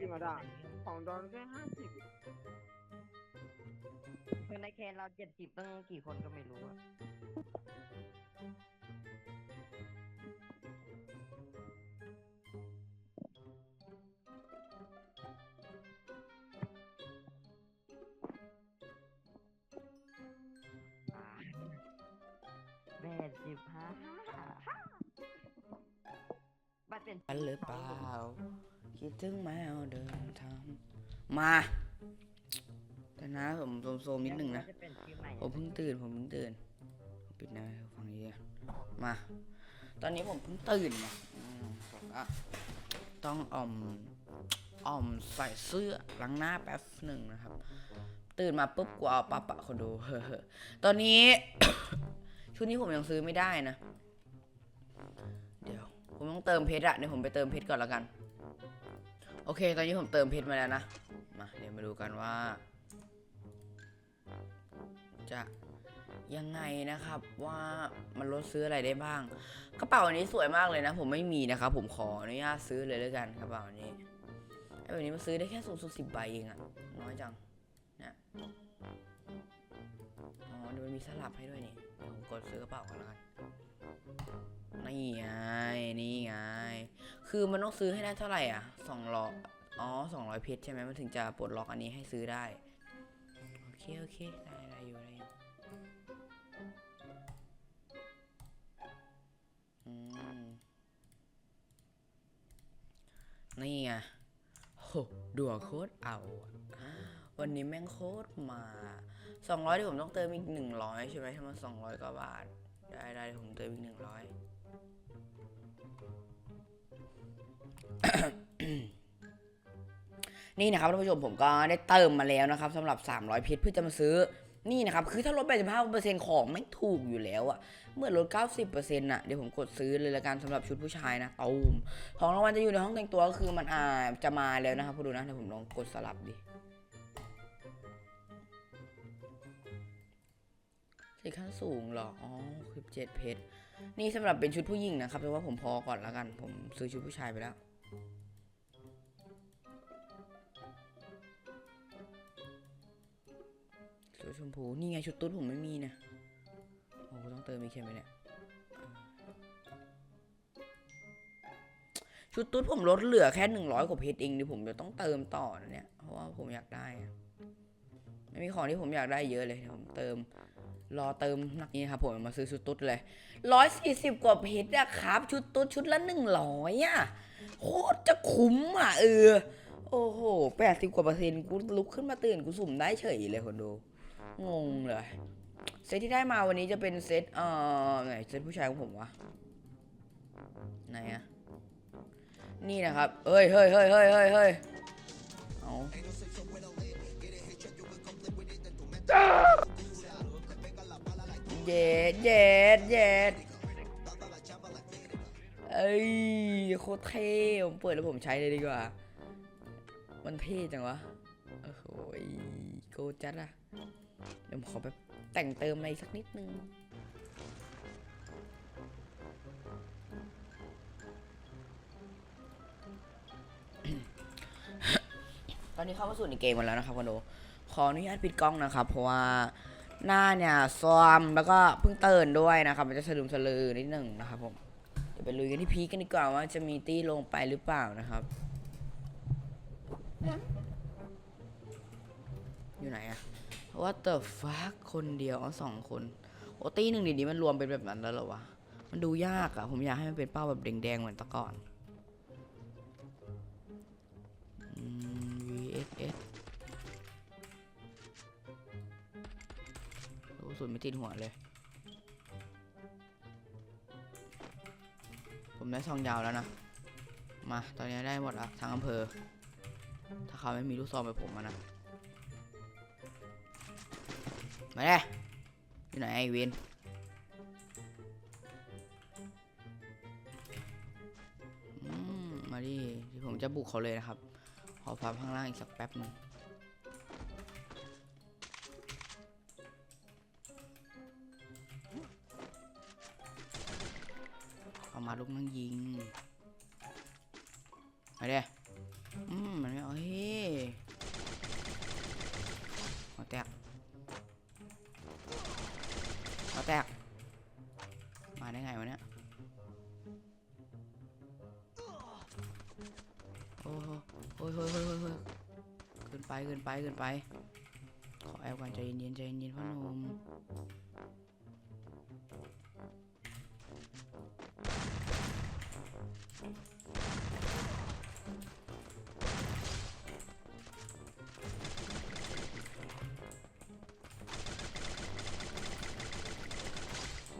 จริงเหรอด่าของดอนแค่ห้าสิบคือในเคนเราเจ็ดสิบตั้งกี่คนก็ไม่รู้อะแปดสิบห้าบัตรเป็นอันหรือเปล่า คิดถึงแมวเดินทางมาแต่นะผมโซมๆนิดนึงนะ จเป็นชื่อใหม่ผมเพิ่งตื่น ผมเพิ่งตื่นผมปิดหนะฟังดีอะมา ตอนนี้ผมเพิ่งตื่นนะอืมผมก็ต้องอ่อมอ่อมใส่เสื้อล้างหน้าแป๊บหนึ่งนะครับ ตื่นมาปุ๊บกูเอาปั๊บอะคนดูเฮ้อตอนนี้ ชุดนี้ผมยังซื้อไม่ได้นะ เดี๋ยว ผมต้องเติมเพชรอะเดี๋ยวผมไปเติมเพชรก่อนล้วกัน โอเค ตอนนี้ผมเติมเพชรมาแล้วนะ มาเดี๋ยวมาดูกันว่า จะยังไงนะครับว่ามันลดซื้ออะไรได้บ้าง กระเป๋าอันนี้สวยมากเลยนะ ผมไม่มีนะครับผมขออนุญาตซื้อเลยแล้วกันกระเป๋าอันนี้ไอ้แบบนี้มันซื้อได้แค่สูงสุดสิบใบเองอะน้อยจังเนี่ยอ๋อเดี๋ยวมันมีสลับให้ด้วยนี่เดี๋ยวผมกดซื้อกระเป๋าก่อนล้วกัน นี่ไง นี่ไง คือมันต้องซื้อให้ได้เท่าไหร่อะสองร้อยอ๋อสองร้อยเพชรใช่ไหมมันถึงจะปลดล็อกอันนี้ให้ซื้อได้ โอเค โอเค ได้ได้อยู่ได้อยู่อืมนี่ไงโหดวโคตรเอา วันนี้แม่งโคตรมาสองร้อยที่ผมต้องเติมอีกหนึ่งร้อยใช่ไหมถ้ามันสองร้อยกว่าบาท ได้ได้ผมเติมอีกห นี่นะครับท่านผู้ชมผมก็ได้เติมมาแล้วนะครับสำหรับ 300 เพชรเพื่อจะมาซื้อนี่นะครับ คือถ้าลด 85%ของไม่ถูกอยู่แล้วอะเมื่อลด 90%น่ะ เดี๋ยวผมกดซื้อเลยละกันสำหรับชุดผู้ชายนะตูมของรางวัลจะอยู่ในห้องแต่งตัวก็คือมันอาจะมาแล้วนะครับผู้ดูนะ เดี๋ยวผมลองกดสลับดิสีขั้นสูงหรอ อ๋อ17เพชร นี่สำหรับเป็นชุดผู้หญิงนะครับแต่ว่าผมพอก่อนละกัน ผมซื้อชุดผู้ชายไปแล้ว ชมพู นี่ไงชุดตุ๊ดผมไม่มีนะโอ้โหต้องเติมอีกใช่ไหมเนี่ย ชุดตุ๊ดผมลดเหลือแค่หนึ่งร้อยกว่าเพชรเองดิผมจะต้องเติมต่อนะเนี่ย เพราะว่าผมอยากได้ไม่มีของที่ผมอยากได้เยอะเลยผมเติม รอเติมนักนี้ครับผมมาซื้อชุดตุ๊ดเลยร้อยสี่สิบกว่าเพชรอะครับ ชุดตุ๊ดชุดละหนึ่งร้อยอะโคตรจะคุ้มอะเออโอ้โหแปดสิบกว่าเปอร์เซ็นต์กูลุกขึ้นมาตื่นกูสุ่มได้เฉยเลยคนดู งงเลย เซตที่ได้มาวันนี้จะเป็นเซตเอ่อไหนเซตผู้ชายของผมวะไหนอะนี่นะครับ เฮ้ยเฮ้ยเฮ้ยเฮ้ยเฮ้ยเฮ้ยเอาเย็ดเย็ดเย็ดเอ้ยโคตรเท่ผมเปิดแล้วผมใช้เลยดีกว่า มันเท่จังวะ โอ้โหโกจัดอะ เดี๋ยวขอแบบแต่งเติมอะไรสักนิดนึงตอนนี้เข้ามาสู่ในเกมกันแล้วนะครับคอนโดขออนุญาตปิดกล้องนะครับ เพราะว่าหน้าเนี่ยซอมแล้วก็เพิ่งเตือนด้วยนะครับ มันจะสะดุมสะลือนิดหนึ่งนะครับผมเดี๋ยวไปลุยกันที่พีกันดีกว่าว่าจะมีตี้ลงไปหรือเปล่านะครับ อยู่ไหนอะ What the fuck คนเดียวอ๋อสองคน โอตีหนึ่งดีนี้มันรวมเป็นแบบนั้นแล้วเหรอวะ มันดูยากอะผมอยากให้มันเป็นเป้าแบบแดงๆเหมือนตะก่อน VSS โอ้สุดไม่ติดหัวเลย ผมได้ซองยาวแล้วนะ มา ตอนนี้ได้หมดละทั้งอำเภอ ถ้าเขาไม่มีลูกซองแบบผมนะ มาเลยอยู่ไหนไอเวนมาดิที่ผมจะบุกเขาเลยนะครับ ขอพับข้างล่างอีกสักแป๊บหนึงเอามาลูกนั่งยิงมาเด้ ไปเกินไปเกินไป ขอแอบก่อนใจเย็นๆใจเย็นๆพ่อหนุ่ม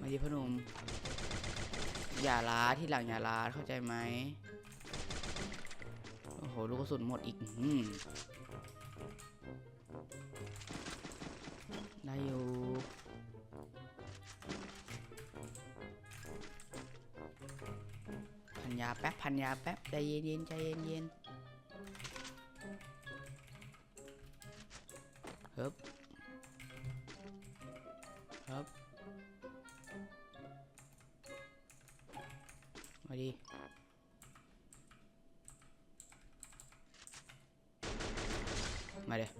มาดิพ่อหนุ่มอย่าล้าที่หลังอย่าล้าเข้าใจไหมโอ้โห ลูกกระสุนหมดอีกอืม ได้อยู่พันยาแป๊บพันยาแป๊บใจเย็นๆใจเย็นๆเฮ้บเฮ้บมาดิ มาเดี๋ยว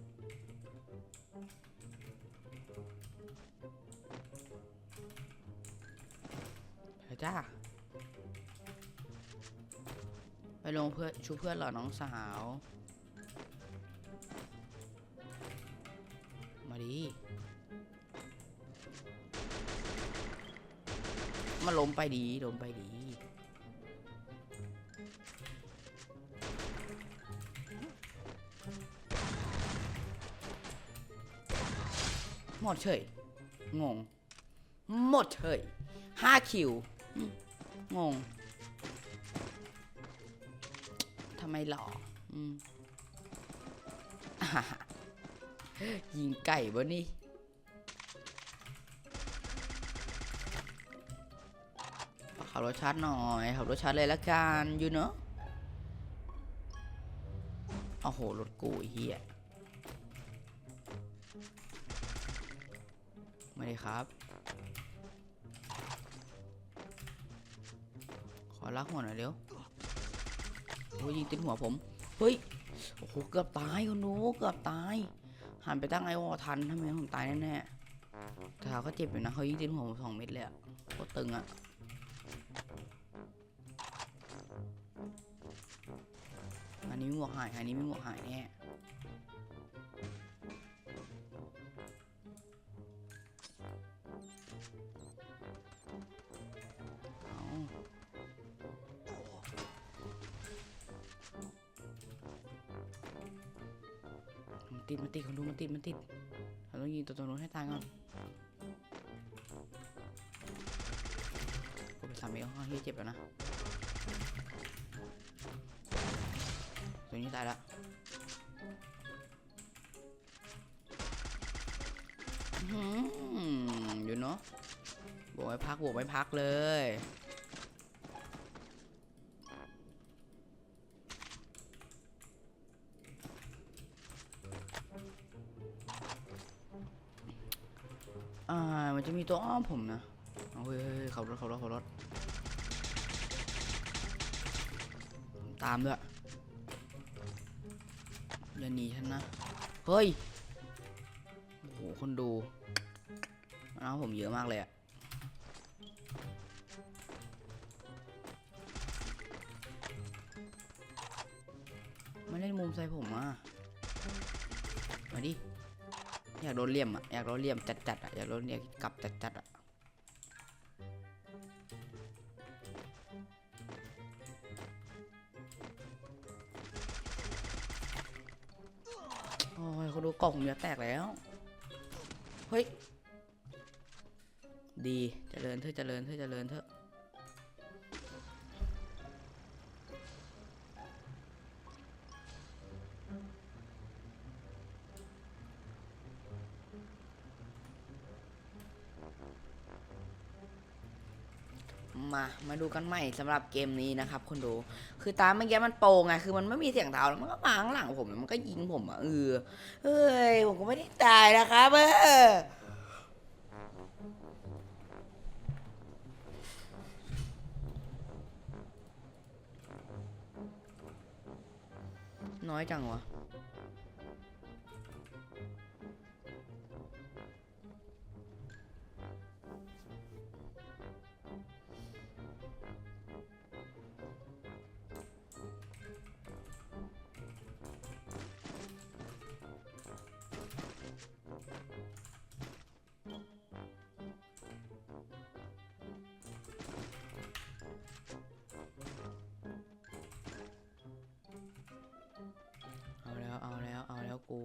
ไปจ้าไปลงเพื่อชูเพื่อนเหรอน้องสาว มาดิมาล้มไปดีล้มไปดี มดเฉย งง หมดเฉยห้าคิว งง ทำไมหล่ออยิงไก่บ่นี่ขับรถชัดหน่อยขับรถชัดเลยละกัน อยู่เนอะโอ้โห รถกูเฮีย ไม่ได้ครับ ขอลักหัวหน่อยเร็วโอ้ยยิงติดหัวผม เฮ้ย โอ้โห เกือบตายคุณดูเกือบตาย หันไปตั้งไอวอทันทำไมผมตายแน่ๆแต่เขาก็เจ็บอยู่นะเขายิงติดหัวผมสองเม็ดเลยอะโคตรตึงอะอันนี้ม่หมวกหาย อันนี้ม่หมวกหายแน่ ติดมันติดคนดูมันติดมันติดเราต้องยิงตัวตัวนู้นให้ตายก่อนกูไปสามเมตรข้างเฮียเจ็บแล้วนะตัวนี้ตายละอื้อหืออยู่เนาะบวกไม่พักบวกไม่พักเลย มันจะมีตัวอ้อมผมนะเอาเฮ้ยเฮ้ยเขับรถขับรถขับรถตามด้วยอย่าหนีฉันนะ เฮ้ย โอ้โห คนดูนเอาผมเยอะมากเลยอะมาเล่นมุมใส่ผมอะ มาดิ อยากโดนเลี่ยมอะอยากโดนเลี่ยมจัดๆอะอยากโดนเลี่ยมกลับจัดๆอะโอ้ยเขาดูกล่องผมจะแตกแล้ว เฮ้ย ดีเจริญเถอะเจริญเถอะเจริญเถอะ มามาดูกันใหม่สำหรับเกมนี้นะครับคนดู คือตามเมื่อกี้มันโปงไงคือมันไม่มีเสียงเท้าแล้วมันก็มาข้างหลังผมแล้วมันก็ยิงผมอะเออเฮ้ยผมก็ไม่ได้ตายนะครับเออน้อยจังวะ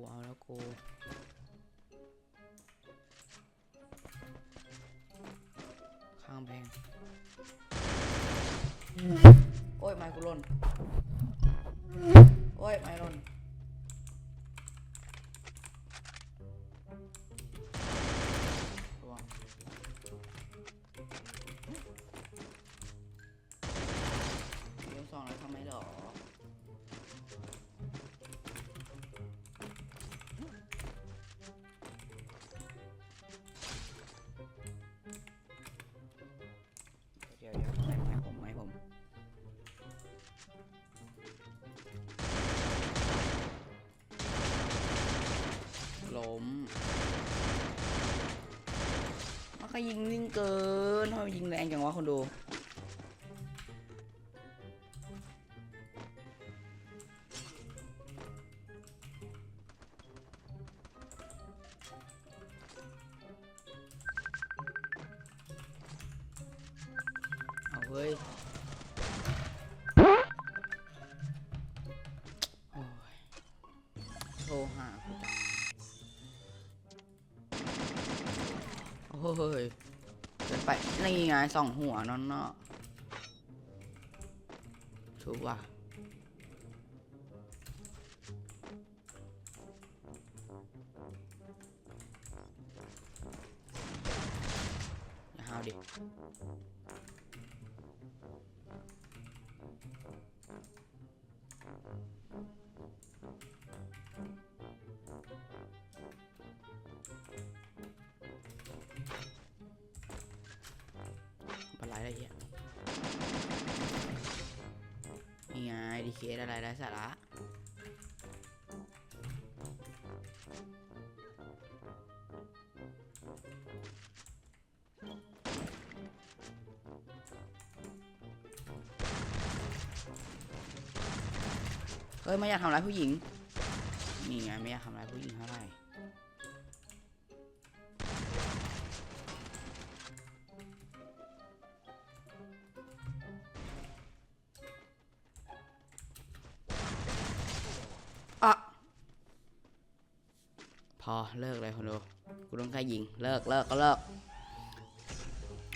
เอาแล้วกูข้างแพงโอ้ยไม้กูล่นโอ้ยไม้ล่น มันก็ยิงนิ่งเกินทำไมยิงแรงจังวะคนดูเอาเว้ย เฮ้ยเดินไปนี่ไงสองหัวนอนเนาะชูว่ะอย่าห้าวดิ อะไรเหี้ยนี่ไงดีเคสอะไรไร้สาระเฮ้ยไม่อยากทำร้ายผู้หญิง นี่ไงไม่อยากทำร้ายผู้หญิงเท่าไหร่ เลิกเลยคนดูกูต้องแค่ยิง เลิกเลิกก็เลิก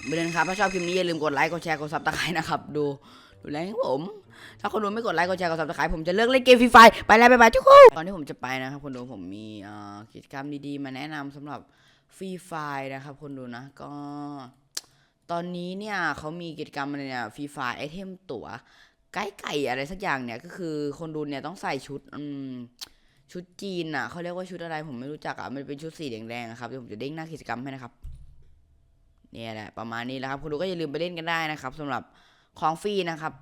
ไม่เล่นครับ ถ้าชอบคลิปนี้อย่าลืมกดไลค์ กดแชร์ กดซับสไครต์นะครับ ดู ดูแลให้ผม ถ้าคนดูไม่กดไลค์ กดแชร์ กดซับสไครต์ผมจะเลิกเล่นเกมฟรีไฟ ไปแล้วบ๊ายทุกคนตอนที่ผมจะไปนะครับ คนดูผมมีกิจกรรมดีๆ มาแนะนำสำหรับฟรีไฟนะครับ คนดูนะ ก็ ตอนนี้เนี่ยเขามีกิจกรรมอะไรเนี่ยฟรีไฟไอเทมตั๋วไก่ไก่อะไรสักอย่างเนี่ย ก็คือคนดูเนี่ยต้องใส่ชุด อืม ชุดจีนอะเขาเรียกว่าชุดอะไรผมไม่รู้จักอะมันเป็นชุดสีแดงๆอะครับเดี๋ยวผมจะเด้งหน้ากิจกรรมให้นะครับเนี่ยแหละประมาณนี้แล้วครับคุณดูก็อย่าลืมไปเล่นกันได้นะครับสำหรับของฟรีนะครับ